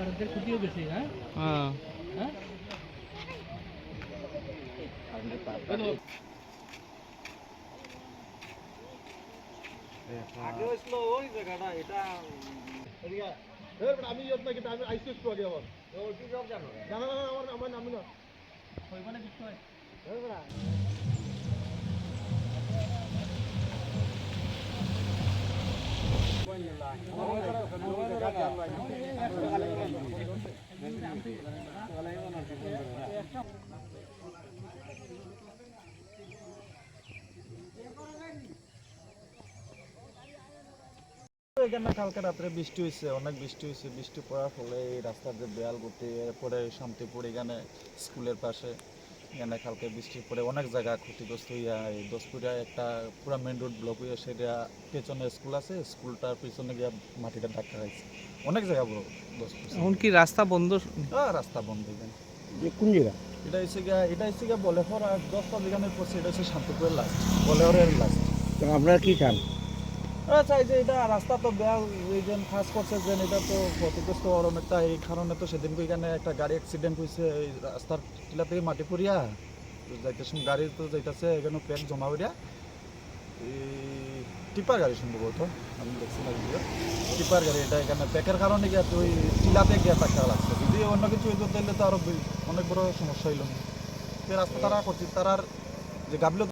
গাড়িতে ক্ষতিও বেশি হ্যাঁ? হ্যাঁ। হ্যাঁ? আগে হয়েছিল ওই জায়গাটা এটা আমি ইয়ত আমি আইসি একটু আগে আমার কি সব জানো? না না না আমার আমার নামি না। ওইখানে কিছু হয়। এখানে কালকে রাত্রে বৃষ্টি হয়েছে, অনেক বৃষ্টি হয়েছে। বৃষ্টি পড়ার ফলে এই রাস্তার যে বেয়াল গতি, এরপরে শান্তিপুর এখানে স্কুলের পাশে এখানে কালকে বৃষ্টির পরে অনেক জায়গা ক্ষতিগ্রস্ত হইয়া এই দশপুরিয়া একটা পুরো মেন রোড ব্লক হইয়া সেটা পেছনে স্কুল আছে স্কুলটার পিছনে গিয়া মাটিটা ধাক্কা খাইছে। অনেক জায়গা বড় দশপুর এখন কি রাস্তা বন্ধ রাস্তা বন্ধ এখানে। কোন জায়গা? এটা হচ্ছে গিয়া এটা হচ্ছে গিয়া বলেহর আর দশটা বিঘানের পড়ছে এটা হচ্ছে শান্তিপুরের লাস্ট বলেহরের লাস্ট আপনারা কি চান যে এটা রাস্তা তো বেয়া যে করছে যে এটা তো ক্ষতিগ্রস্ত এই কারণে তো সেদিন এখানে একটা গাড়ি অ্যাক্সিডেন্ট হয়েছে, এই রাস্তার টিলা থেকে মাটি পড়িয়া। তো যাইতেছে, গাড়ি তো যাইতেছে, এখানে জমা করিয়া টিপার গাড়ি সম্ভবত আমি দেখছি না টিপার গাড়ি, এটা এখানে প্যাকের কারণে গিয়া তো ওই টিলাতে গিয়া টাকা লাগছে। যদি অন্য কিছু তো আরও অনেক বড় সমস্যা হইল। রাস্তা তারা করছে, তারার যে গাবিলত